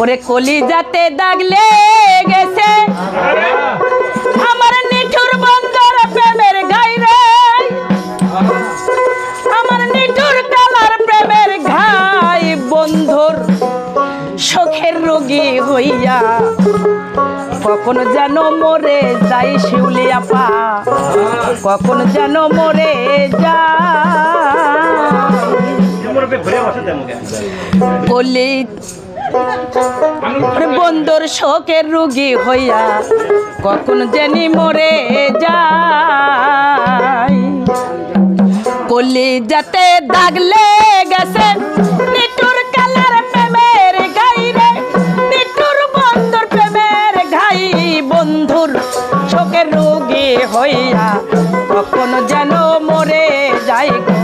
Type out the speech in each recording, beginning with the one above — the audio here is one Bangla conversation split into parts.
ওরে কলি যাতে দাগলে গেছে আমার নিঠুর বন্দর প্রেমের গাইরে আমার নিঠুর কালার প্রেমের ঘাই বন্ধুর শখের রোগী হইয়া। কখন যেন মরে যাই শিউলি আপা। কখন যেন মরে যা কলি বন্দর শোকের রুগী হইয়া কখন জানি মরে যায়। কলি যাতে দাগলে গেছে প্রেমের বন্দর প্রেমের ঘাই। বন্ধুর শোকের রুগী হইয়া কখন যেন মরে যায় গো,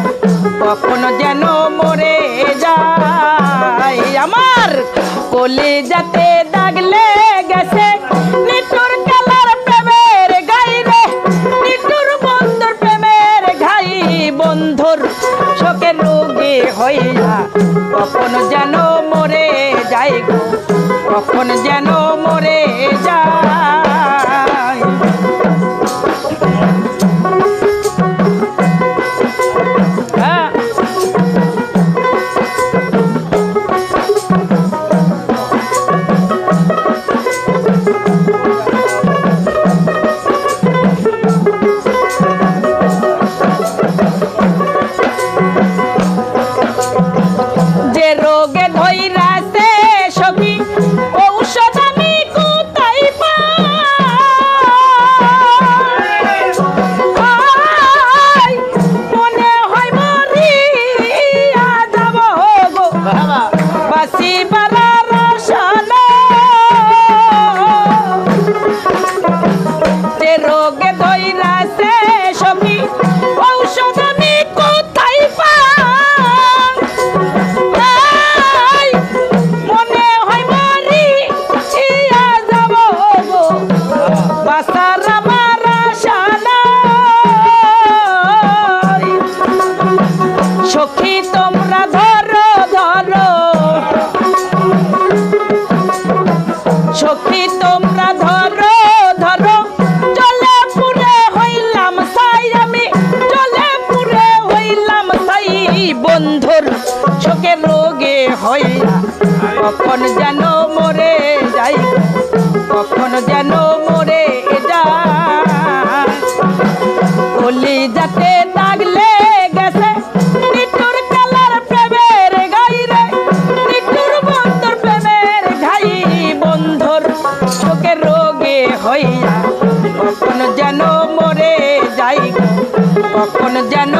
কখন যেন মরে যায়। আমার কলি যাতে দাগলে গেছে নিটুর কালার প্রেমের গাইরে নিটুর বন্ধুর প্রেমের ঘাই বন্ধুর শোকের রোগী হইয়া কখন যেন মরে যায় গো কখন যেন মরে তোমরা ধরো ধরো। সখী, তোমরা ধরো ধরো। চলে পুরে হইলাম সাই আমি চলে পুরে হইলাম সাই বন্ধুর। চোখে রোগে হইয়া কখন যেন মরে যাই, কখন যেন মরে যায় কলি যাতে দাগলে কখন যেন মরে যাই কখন যেন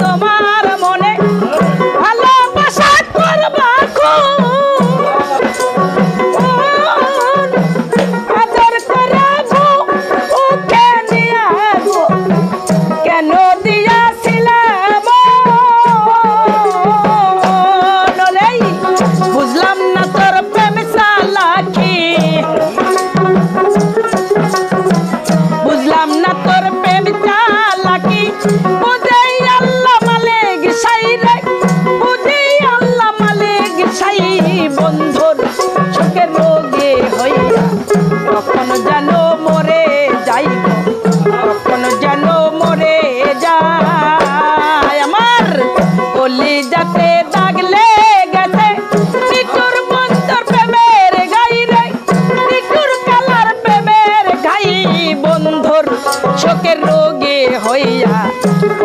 তোমার মনে ভালোবাসা করবা। আদর করাবো ওকে বুঝলাম না তোর প্রেম বুঝলাম না তোর প্রেম চালাকি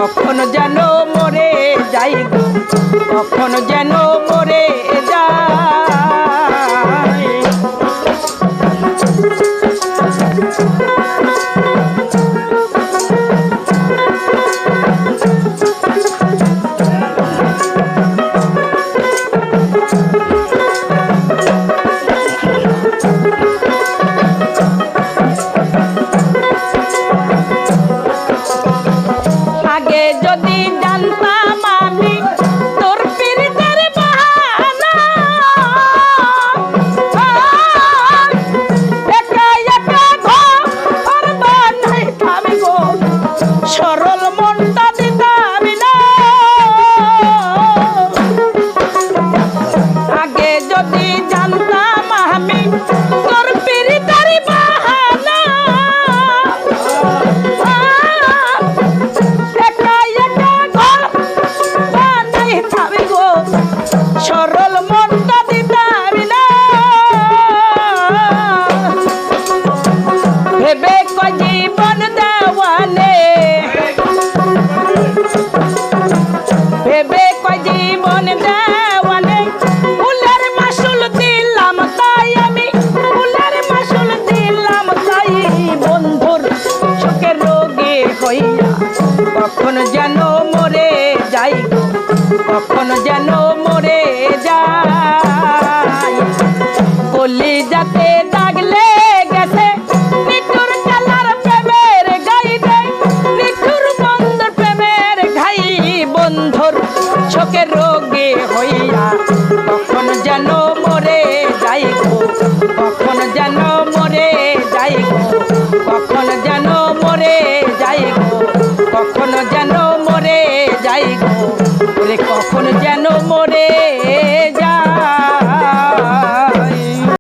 কখন যেন মরে যাই গো কখন যেন মরে রোগে হইয়া কখন যেন মরে যাই কখন যেন মরে যাই। বলি যাতে দা